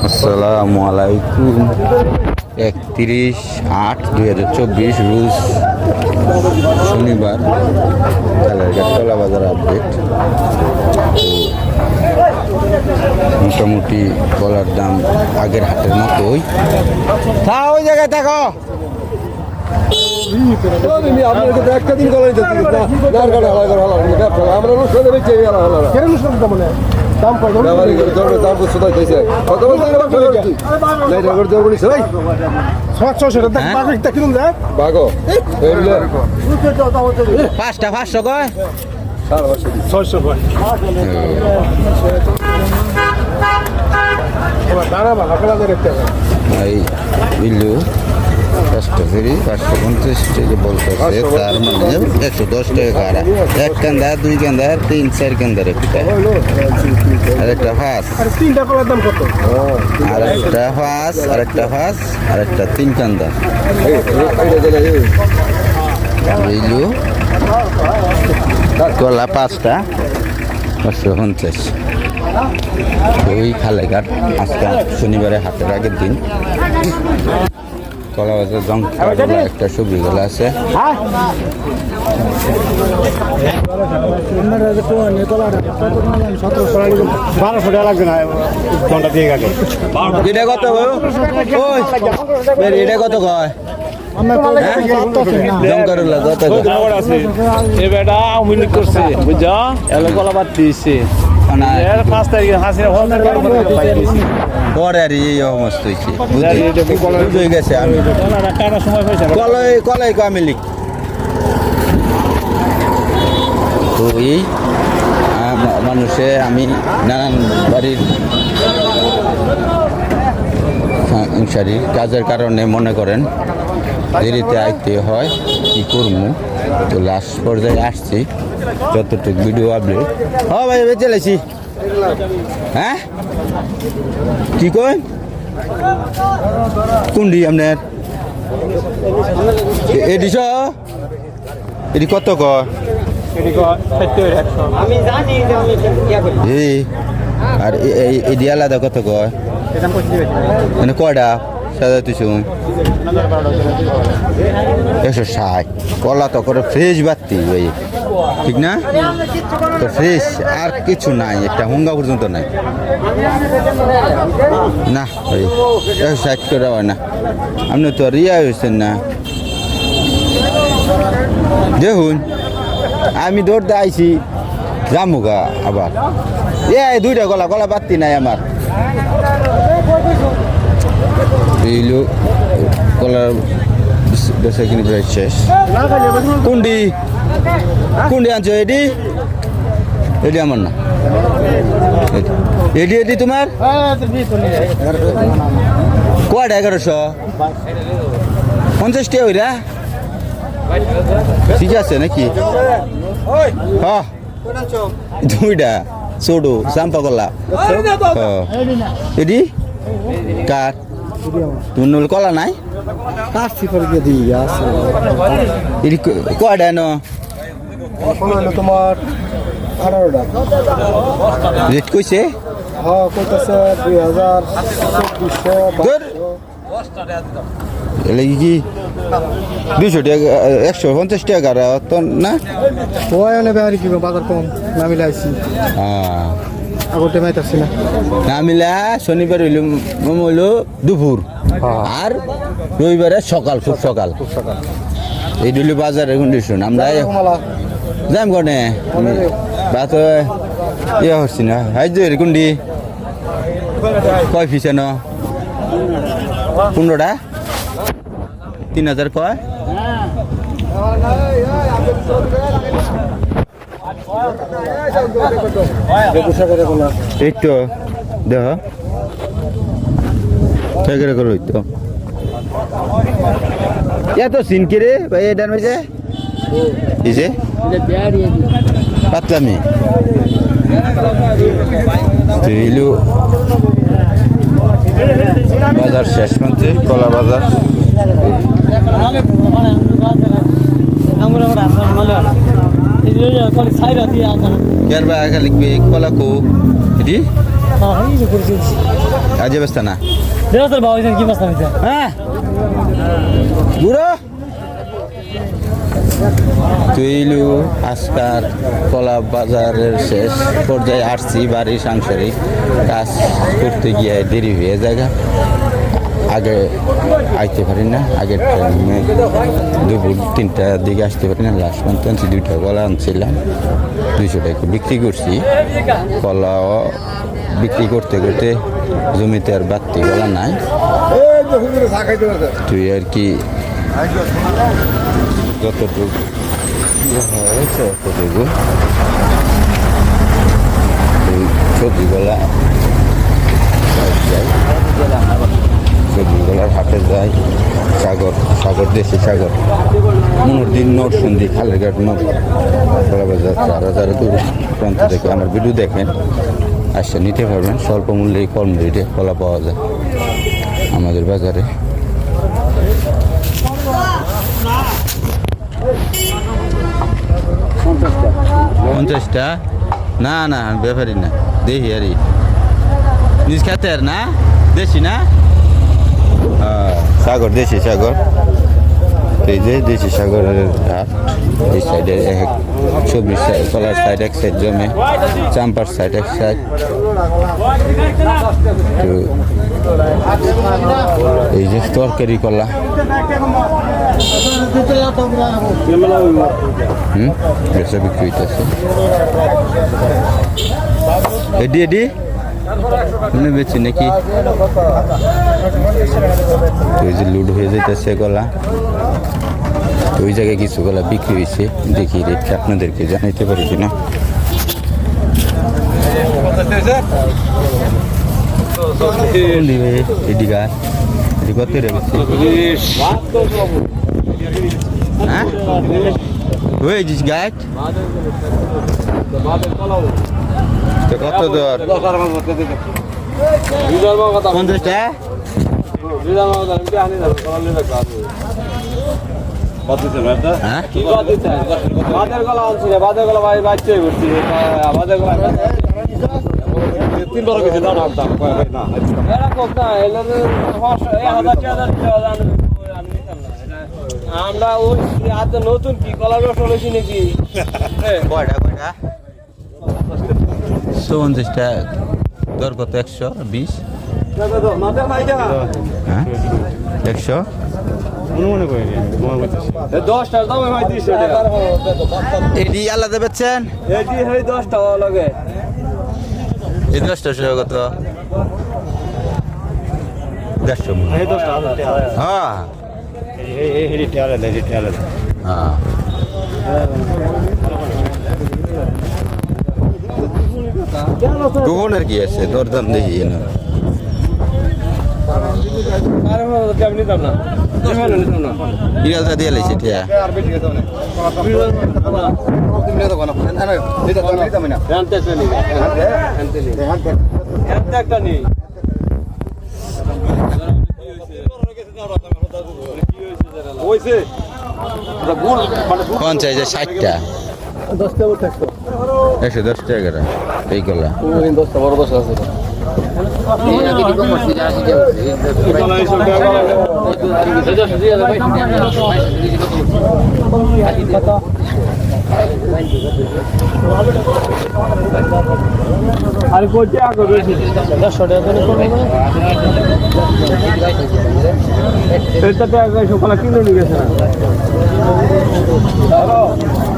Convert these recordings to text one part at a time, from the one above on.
আসসালামু আলাইকুম। একত্রিশ আট দুই হাজার চব্বিশ রুজ শনিবার কলা বাজার আপডেট। মোটামুটি কলার দাম আগের হাটের মতোই। থাক ওই জায়গায় একটা দিন কলাই ব্যবসা আমরা দাম মানে দাম কয় দাম ব্যবহারিক করে দরকার দাম তো সুদাই দিয়েছে। কত বলতে ব্যবসা করছি নাই ঢাকার দেওয়ার বলিস ভাই ছশো সেটা দেখ হ্যাঁ? বাকি কিনুন দেখ। বাগো এই। পাঁচটা পাঁচশো কয়? সারা বছর ছয়শো কয়। দাঁড়া ভালো করে। দেখতে হবে বিল্লু পাঁচটা ফেরি পাঁচশো পঞ্চাশ টাকা বলতেছে তার মানে একশো দশ টাকা কারা এক কান্দার দুই কান্দার তিন চার কান্দার একটা আর একটা ফাঁস আর তিনটা কলার দাম কত? আর একটা ফাঁস আর একটা ফাঁস আর একটা তিন কান্দার এই এই দিলে কলা পাঁচটা পাঁচশো পঞ্চাশ। ওই খালেঘাট আজকে শনিবারে হাটের আগের দিন। কলা বাজার জং একটা সবজি গলা আছে। বারোশো টাকা লাগবে না ঘণ্টা দিয়ে গেলে এটা কত গো? ওই বের, এটা কত কয় জঙ্কারুল্লাহ কত কয়? আছে। এ বেটা আওয়ামী করছে কলা বাদ দিয়েছে। আমি। লিখ তো এই মানুষে আমি নানান বাড়ির সংসারী কাজের কারণে মনে করেন দেরিতে আইতে হয় কি করব? তো লাস্ট পর্যায়ে আসছি। যতটুকু ভিডিও আপডেট হ্যাঁ ভাই এবার চলেছি হ্যাঁ? কি কই কোনটি আপনার? এ- এডিস এটি কত কয় আর এডি আলাদা কত কয় মানে কয়টা তুই একশো ষাট। কলা তো করে ফ্রেশ বাত্তি ওই, ঠিক না? তো ফ্রেশ আর কিছু নাই, একটা হুঙ্গা পর্যন্ত নাই। না, ওই, একশো ষাট করে হয় না। আপনি তো রিয়া হয়েছেন না। দেখুন, আমি দৌড়তে আইছি জামুগা আবার। এ দুইটা গলা গলা বাত্তি নাই আমার। এইলো কলার বেচা কিনি প্রায় শেষ। কুন্ডি কুন্ডি আনছো, এডি? এডি আমার না। এডি এডি তোমার? কয়টা, এগারোশো? পঞ্চাশ টাকা ওইরা ঠিক আছে নাকি? হ্যাঁ। দুইটা, ছোটো, চাম্পা কলা। এডি? কার? তুমি নল কলা নাই? কাশি করে দিয়ে দিই আছে এডি কয়টা ন তোমার আঠারোটা রেট কইছে? হ্যাঁ কইতাছে দুই হাজার চব্বিশশো ধর। এলে কি দুইশো টাকা একশো পঞ্চাশ টাকা আর না? ওই অনেক বেহারি কি বাজার কম নামি লাইছি হ্যাঁ। আগতে মাইতাছি না না মিলা শনিবার হইল মোমো হইল দুপুর। আর রবিবারে সকাল খুব সকাল। এই হইল বাজারের কন্ডিশন আমরা যাম কনে? বাত ইয়ে হচ্ছি না। হাই যে কুন্ডি কয় ফিসে ন পনেরোটা? তিন হাজার কয়? তো দেহ। এগারো করে তো এত সিনকি রে? ভাই এটার মেঝে এই যে? পাতলামি তুইলু বাজার শেষ প্রান্তে কলা বাজার। কেন বা লিখবি কলা কো এটি আজ ব্যস্ত না দেবতার বাবা কি নামিতে হ্যাঁ বুড়ো তুইলু আজকার কলা বাজারের শেষ পর্যায়ে আসছি বাড়ির সাংসারিক কাজ করতে গিয়ে দেরি হয়ে জায়গা আগে আইতে পারি না, আগের টাইমে দুপুর তিনটার দিকে আসতে পারি না লাস্ট মান্থ আনছি, দুইটা কলা আনছিলাম, দুইশো টাকা বিক্রি করছি। কলাও বিক্রি করতে করতে জমিতে আর বাড়তি কলা নাই। তুই আর কি যতটুকু ততটুকু। সবজিগুলা সাগর, দেশি সাগর। মনোর দিন নোট সন্ধি খালের ঘাট নোট কলা বাজার যারা যারা দূর প্রান্ত থেকে আমার ভিডিও দেখেন, আসে, নিতে পারবেন। স্বল্প মূল্যে কম রেটে কলা পাওয়া যায় আমাদের বাজারে। পঞ্চাশটা? না না ব্যাপারই না। দেখি আর নিজ খাতে আর না? দেশি না? সাগর, দেশি সাগর। এই যে দেশি সাগরের ঘাট, এই সাইডে এক সাইড কলার সাইড এক সাইড জমে, চাম্পার সাইড এক সাইড এই যে তরকারি কলা। হুম? বেচা বিক্রি হইতেছে। এডি এডি? বেচি নাকি? তো ওই যে লুড হয়ে যাইতেছে গলা। ওই জায়গায় কিছু গলা বিক্রি হয়েছে। দেখি রেট আপনাদেরকে জানাইতে পারি কিনা? এডি গা এডি কত বেশি হ্যাঁ? ওই জিস গাছ তো কত দর? পঞ্চাশটা? তিন কিছু দাও না দাম না এরকম না এলে হাজার হাজার আমি নিতাম না এটা আমরা ওই হাতে নতুন কি? কলার রস হলেছি নাকি? কয়টা কয়টা? পঞ্চাশটা দর কত? একশো বিশ? হ্যাঁ? একশো? হয় এডি আলাদা বেচছেন? এটি হয় এই দশটা টাকা কত? দেড়শো মনে। হয়। হ্যাঁ হ্যাঁ গোহনের কি আছে দরদাম দেখি না আরে আমি পঞ্চাশ হাজার ষাটটা। একশো দশ টাকা এই কলা। দশটা বড় দশটা আছে। আর কোটি আগে রয়েছে দশশো টাকা করে করবে এটা টাকা সকালে কিনে নিয়ে গেছে না।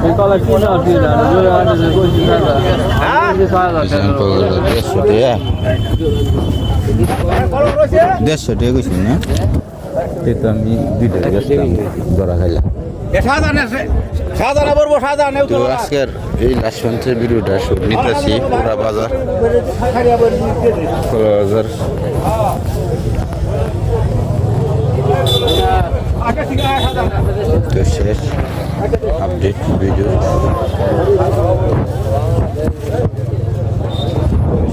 সকালে কিনে আসি না দুই হাজার কইছি না দেড়শো টাকা দেড়শো টাকা। কইছি না? তো আমি দুইটা বেচলাম ধরা খাইলাম তো আজকের এই লাস্ট মান্থের ভিডিওটা শুট নিতেছি পুরা বাজার। বাজার। তো শেষ আপডেট ভিডিও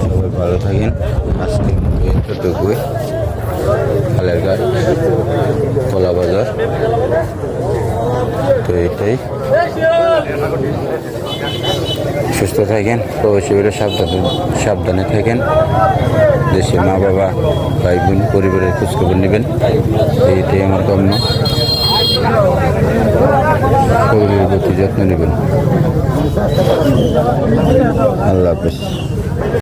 সবাই ভালো থাকেন। আজকে এতটুকুই। খালের ঘাট কলা বাজার। তো এটাই। সুস্থ থাকেন প্রবাসী সাবধানে সাবধানে থাকেন। দেশে মা, বাবা, ভাই, বোন, পরিবারের খোঁজখবর নেবেন। এইটাই আমার কাম্য। শরীরের প্রতি যত্ন নেবেন। আল্লাহ হাফেজ।